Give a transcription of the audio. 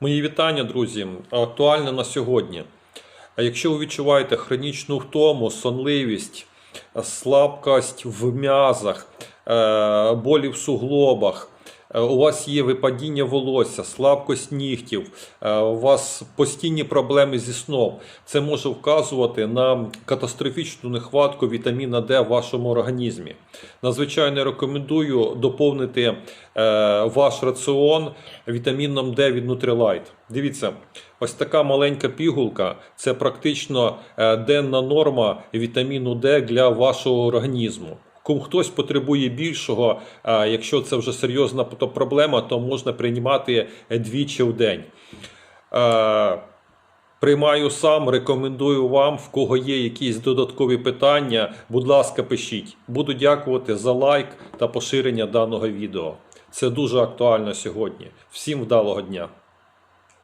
Мої вітання, друзі, актуальне на сьогодні. А Якщо ви відчуваєте хронічну втому, сонливість, слабкость в м'язах, е, болі в суглобах, у вас є випадіння волосся, слабкость нігтів, е, у вас постійні проблеми зі сном, це може вказувати на катастрофічну нехватку вітаміна Д в вашому організмі. Надзвичайно рекомендую доповнити е, ваш раціон вітаміном Д від Nutrilite. Дивіться, ось така маленька пігулка це практично е, денна норма вітаміну Д для вашого організму. Кому хтось потребує більшого, якщо це вже серйозна проблема, то можна приймати двічі в день. Е, Приймаю сам, рекомендую вам, в кого є якісь додаткові питання, будь ласка, пишіть. Буду дякувати за лайк та поширення даного відео. Це дуже актуально сьогодні. Всім вдалого дня!